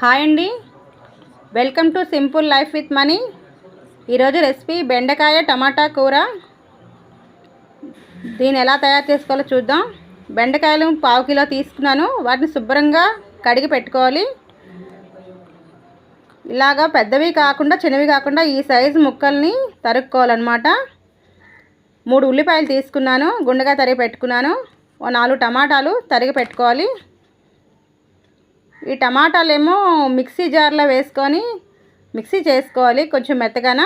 Hi అండి. Welcome to simple life with Mani. ఈరోజు recipe బెండకాయ టమాటా కూర. దీన్ని ఎలా తయారు చేసుకోవాలో చూద్దాం. బెండకాయలు పావు కిలో తీసుకున్నాను. వాటిని శుభ్రంగా కడిగి పెట్టుకోవాలి. ఇలాగా పెద్దవి కాకుండా చిన్నవి కాకుండా ఈ సైజు ముక్కల్ని తరుక్కోవాలన్నమాట. మూడు ఉల్లిపాయలు తీసుకున్నాను. గుండెగా తరిగి పెట్టుకున్నాను. ఓ నాలుగు టమాటాలు తరిగి పెట్టుకోవాలి. ఈ టమాటాలు ఏమో మిక్సీ జార్లో వేసుకొని మిక్సీ చేసుకోవాలి కొంచెం మెత్తగాన?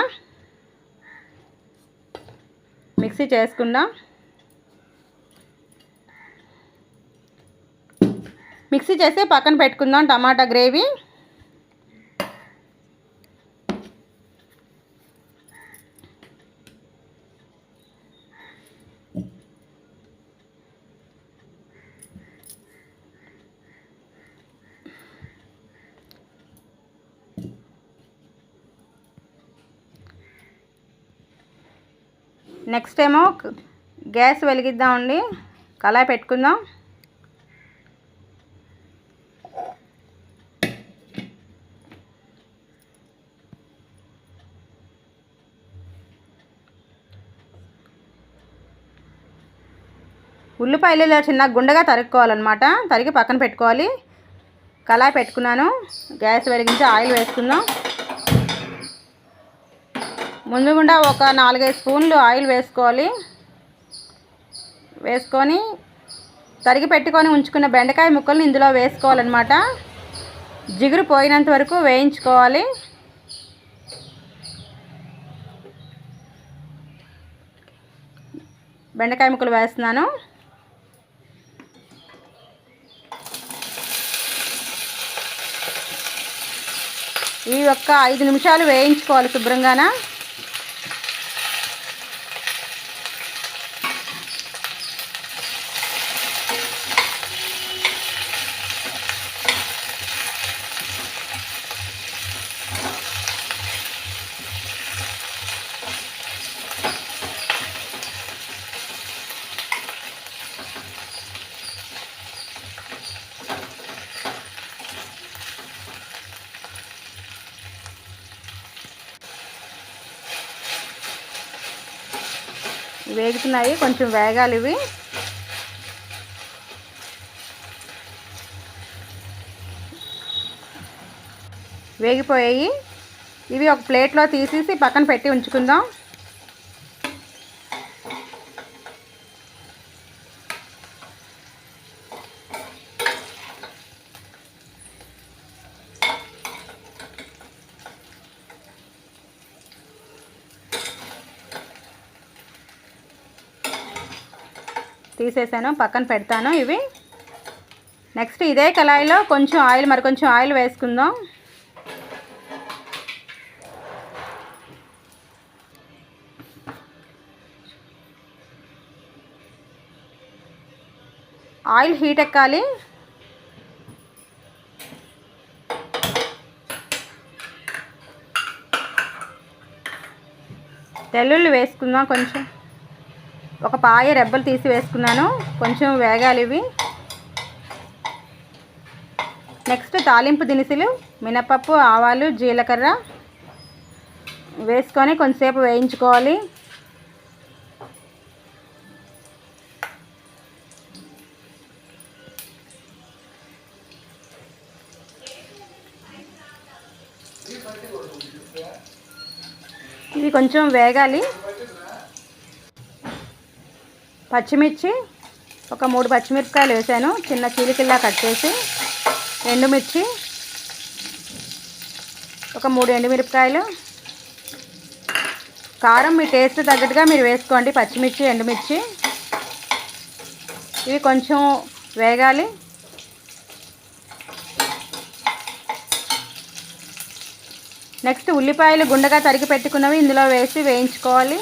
మిక్సీ చేసుకుందాం. మిక్సీ చేసి పక్కన పెట్టుకుందాం టమాటా గ్రేవీ. నెక్స్ట్ ఏమో గ్యాస్ వెలిగిద్దామండి. కళాయి పెట్టుకుందాం. ఉల్లిపాయలు ఇలా చిన్న గుండెగా తరుక్కోవాలన్నమాట. తరిగి పక్కన పెట్టుకోవాలి. కళాయి పెట్టుకున్నాను. గ్యాస్ వెలిగించి ఆయిల్ వేసుకుందాం. ముందు గుండా ఒక నాలుగైదు స్పూన్లు ఆయిల్ వేసుకోవాలి. వేసుకొని తరిగి పెట్టుకొని ఉంచుకున్న బెండకాయ ముక్కల్ని ఇందులో వేసుకోవాలన్నమాట. జిగురు పోయినంత వరకు వేయించుకోవాలి. బెండకాయ ముక్కలు వేస్తున్నాను. ఈ యొక్క ఐదు నిమిషాలు వేయించుకోవాలి శుభ్రంగానా? వేగుతున్నాయి కొంచెం వేగాలి ఇవి. వేగిపోయాయి. ఇవి ఒక ప్లేట్లో తీసేసి పక్కన పెట్టి ఉంచుకుందాం. తీసేసాను పక్కన పెడతాను ఇవి. నెక్స్ట్ ఇదే కళాయిలో కొంచెం ఆయిల్ మరి కొంచెం ఆయిల్ వేసుకుందాం. ఆయిల్ హీట్ ఎక్కాలి. తెల్లుల్లి వేసుకుందాం కొంచెం. ఒక పాయ రెబ్బలు తీసి వేసుకున్నాను. కొంచెం వేగాలి ఇవి. నెక్స్ట్ తాలింపు దినుసులు మినపప్పు ఆవాలు జీలకర్ర వేసుకొని కొంతసేపు వేయించుకోవాలి. ఇవి కొంచెం వేగాలి. పచ్చిమిర్చి ఒక మూడు పచ్చిమిరపకాయలు వేసాను. చిన్న చీలికిల్లా కట్ చేసి ఎండుమిర్చి ఒక మూడు ఎండుమిరపకాయలు. కారం మీ టేస్ట్ తగ్గట్టుగా మీరు వేసుకోండి. పచ్చిమిర్చి ఎండుమిర్చి ఇవి కొంచెం వేగాలి. నెక్స్ట్ ఉల్లిపాయలు గుండెగా తరిగి పెట్టుకున్నవి ఇందులో వేసి వేయించుకోవాలి.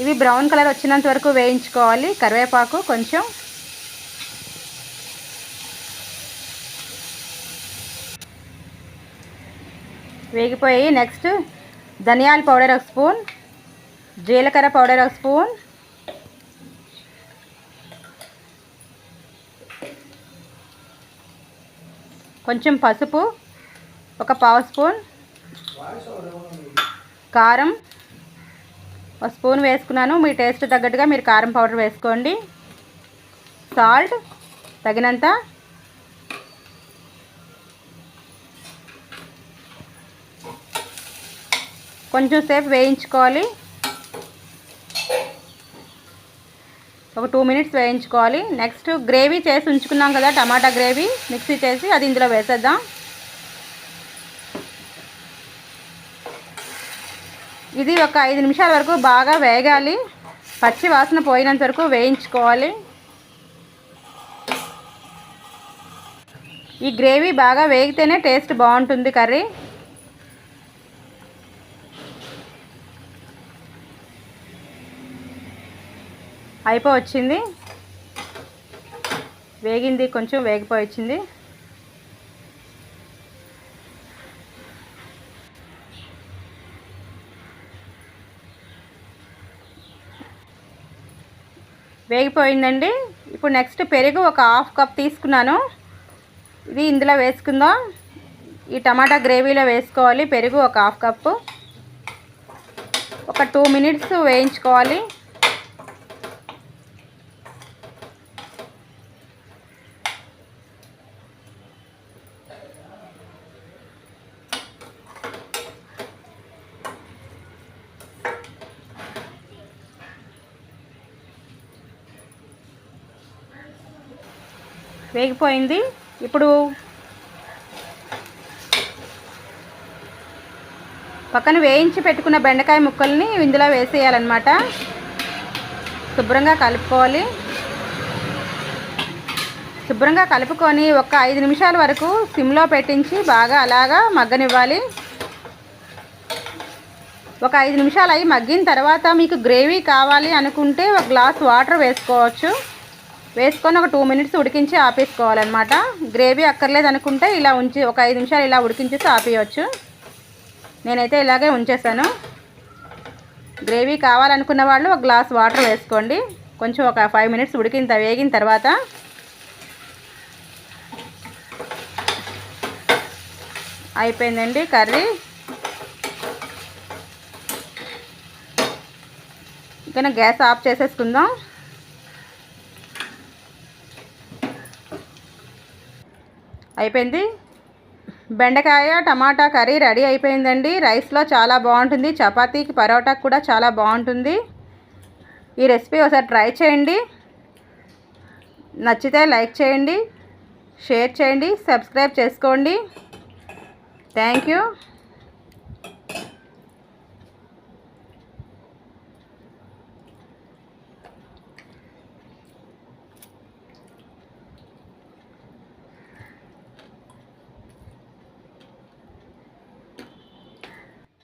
ఇవి బ్రౌన్ కలర్ వచ్చినంత వరకు వేయించుకోవాలి. కరివేపాకు కొంచెం. వేగిపోయి నెక్స్ట్ ధనియాల పౌడర్ ఒక స్పూన్ జీలకర్ర పౌడర్ ఒక స్పూన్. కొంచెం పసుపు ఒక పావు స్పూన్. కారం ఒక స్పూన్ వేసుకున్నాను. మీ టేస్ట్ తగ్గట్టుగా మీరు కారం పౌడర్ వేసుకోండి. సాల్ట్ తగినంత. కొంచెం సేపు వేయించుకోవాలి. ఒక టూ మినిట్స్ వేయించుకోవాలి. నెక్స్ట్ గ్రేవీ చేసి ఉంచుకున్నాం కదా టమాటా గ్రేవీ మిక్సీ చేసి అది ఇందులో వేసేద్దాం. ఇది ఒక ఐదు నిమిషాల వరకు బాగా వేగాలి. పచ్చి వాసన పోయినంత వరకు వేయించుకోవాలి. ఈ గ్రేవీ బాగా వేగితేనే టేస్ట్ బాగుంటుంది కర్రీ. అయిపో వచ్చింది వేగింది కొంచెం వేగిపోయి వచ్చింది. వేగిపోయిందండి. ఇప్పుడు నెక్స్ట్ పెరుగు ఒక హాఫ్ కప్ తీసుకున్నాను. ఇది ఇందులో వేసుకుందాం. ఈ టమాటా గ్రేవీలో వేసుకోవాలి. పెరుగు ఒక హాఫ్ కప్పు. ఒక టూ మినిట్స్ వేయించుకోవాలి. వేగిపోయింది. ఇప్పుడు పక్కన వేయించి పెట్టుకున్న బెండకాయ ముక్కల్ని ఇందులో వేసేయాలన్నమాట. శుభ్రంగా కలుపుకోవాలి. శుభ్రంగా కలుపుకొని ఒక ఐదు నిమిషాల వరకు సిమ్లో పెట్టించి బాగా అలాగా మగ్గనివ్వాలి. ఒక ఐదు నిమిషాలు అవి మగ్గిన తర్వాత మీకు గ్రేవీ కావాలి అనుకుంటే ఒక గ్లాస్ వాటర్ వేసుకోవచ్చు. వేసుకొని ఒక టూ మినిట్స్ ఉడికించి ఆపేసుకోవాలన్నమాట. గ్రేవీ అక్కర్లేదు అనుకుంటే ఇలా ఉంచి ఒక ఐదు నిమిషాలు ఇలా ఉడికించేసి ఆపేయచ్చు. నేనైతే ఇలాగే ఉంచేసాను. గ్రేవీ కావాలనుకున్న వాళ్ళు ఒక గ్లాస్ వాటర్ వేసుకోండి. కొంచెం ఒక ఫైవ్ మినిట్స్ ఉడికిన వేగిన తర్వాత అయిపోయిందండి కర్రీ. ఇంకా గ్యాస్ ఆఫ్ చేసేసుకుందాం. అయిపోయింది. బెండకాయ టమాటా కర్రీ రెడీ అయిపోయిందండి. రైస్లో చాలా బాగుంటుంది. చపాతీకి పరోటాకి కూడా చాలా బాగుంటుంది. ఈ రెసిపీ ఒకసారి ట్రై చేయండి. నచ్చితే లైక్ చేయండి షేర్ చేయండి సబ్స్క్రైబ్ చేసుకోండి. Thank you.